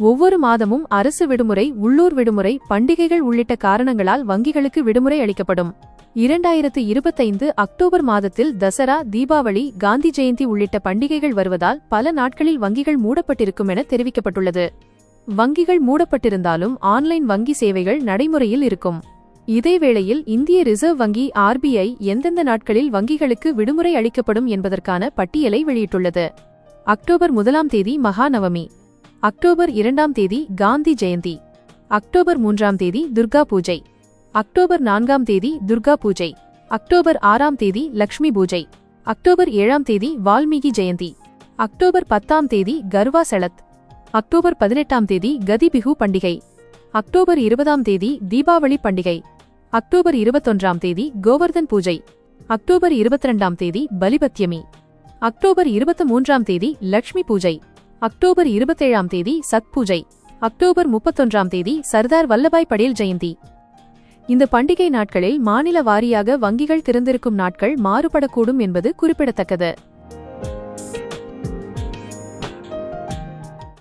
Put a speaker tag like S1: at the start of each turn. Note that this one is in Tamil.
S1: ஒவ்வொரு மாதமும் அரசு விடுமுறை உள்ளூர் விடுமுறை பண்டிகைகள் உள்ளிட்ட காரணங்களால் வங்கிகளுக்கு விடுமுறை அளிக்கப்படும். இரண்டாயிரத்து இருபத்தைந்து அக்டோபர் மாதத்தில் தசரா தீபாவளி காந்தி ஜெயந்தி உள்ளிட்ட பண்டிகைகள் வருவதால் பல நாட்களில் வங்கிகள் மூடப்பட்டிருக்கும் என தெரிவிக்கப்பட்டுள்ளது. வங்கிகள் மூடப்பட்டிருந்தாலும் ஆன்லைன் வங்கி சேவைகள் நடைமுறையில் இருக்கும். இதேவேளையில் இந்திய ரிசர்வ் வங்கி ஆர்பிஐ எந்தெந்த நாட்களில் வங்கிகளுக்கு விடுமுறை அளிக்கப்படும் என்பதற்கான பட்டியலை வெளியிட்டுள்ளது. அக்டோபர் முதலாம் தேதி மகாநவமி. அக்டோபர் இரண்டாம் தேதி காந்தி ஜெயந்தி. அக்டோபர் மூன்றாம் தேதி துர்கா பூஜை. அக்டோபர் நான்காம் தேதி துர்கா பூஜை. அக்டோபர் ஆறாம் தேதி லக்ஷ்மி பூஜை. அக்டோபர் ஏழாம் தேதி வால்மீகி ஜெயந்தி. அக்டோபர் பத்தாம் தேதி கர்வா செலத். அக்டோபர் பதினெட்டாம் தேதி கதி பிஹு பண்டிகை. அக்டோபர் இருபதாம் தேதி தீபாவளி பண்டிகை. அக்டோபர் இருபத்தொன்றாம் தேதி கோவர்தன் பூஜை. அக்டோபர் இருபத்திரண்டாம் தேதி பலிபத்யமி அக்டோபர் இருபத்து மூன்றாம் தேதி லக்ஷ்மி பூஜை. அக்டோபர் இருபத்தேழாம் தேதி சத் பூஜை அக்டோபர் முப்பத்தொன்றாம் தேதி சர்தார் வல்லபாய் படேல் ஜெயந்தி. இந்த பண்டிகை நாட்களில் மாநில வாரியாக வங்கிகள் திறந்திருக்கும் நாட்கள் மாறுபடக்கூடும் என்பது குறிப்பிடத்தக்கது.